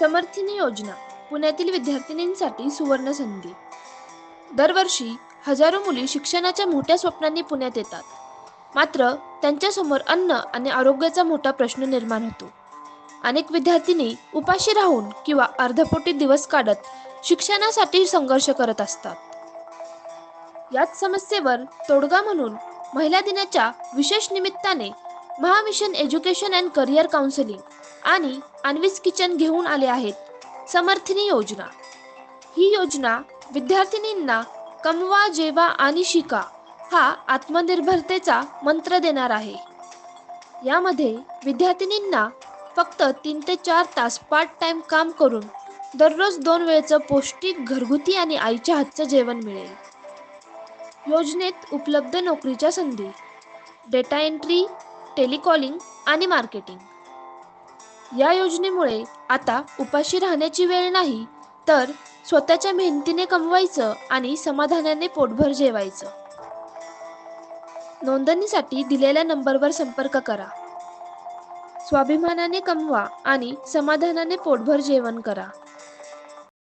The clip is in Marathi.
समर्थिनी योजना पुण्यातील विद्यार्थिनींसाठी सुवर्ण संधी दरवर्षी हजारो मुली शिक्षणाच्या मोठ्या स्वप्नांनी पुण्यात येतात. मात्र त्यांच्यासमोर अन्न आणि आरोग्याचा मोठा प्रश्न निर्माण होतो. अनेक विद्यार्थिनी उपाशी राहून किंवा अर्धपोटी दिवस काढत शिक्षणासाठी संघर्ष करत असतात. याच समस्येवर तोडगा म्हणून महिला दिनाच्या विशेष निमित्ताने Mahamission education and career counselling आणि अनविस किचन घेऊन आले आहेत. समर्थनी योजना. ही योजना विद्यार्थिनींना कमवा जेवा आणि शिका हा आत्मनिर्भरतेचा मंत्र देणार आहे. यामध्ये विद्यार्थिनींना फक्त तीन ते चार तास पार्ट टाइम काम करून दररोज दोन वेळचं पौष्टिक घरगुती आणि आईच्या हातचं जेवण मिळेल. योजनेत उपलब्ध नोकरीच्या संधी डेटा एंट्री टेलिकॉलिंग आणि मार्केटिंग. या योजनेमुळे आता उपाशी राहण्याची वेळ नाही तर स्वतःच्या मेहनतीने कमवायचं आणि समाधानाने पोटभर जेवायचं. नोंदणीसाठी दिलेल्या नंबरवर संपर्क करा. स्वाभिमानाने कमवा आणि समाधानाने पोटभर जेवण करा.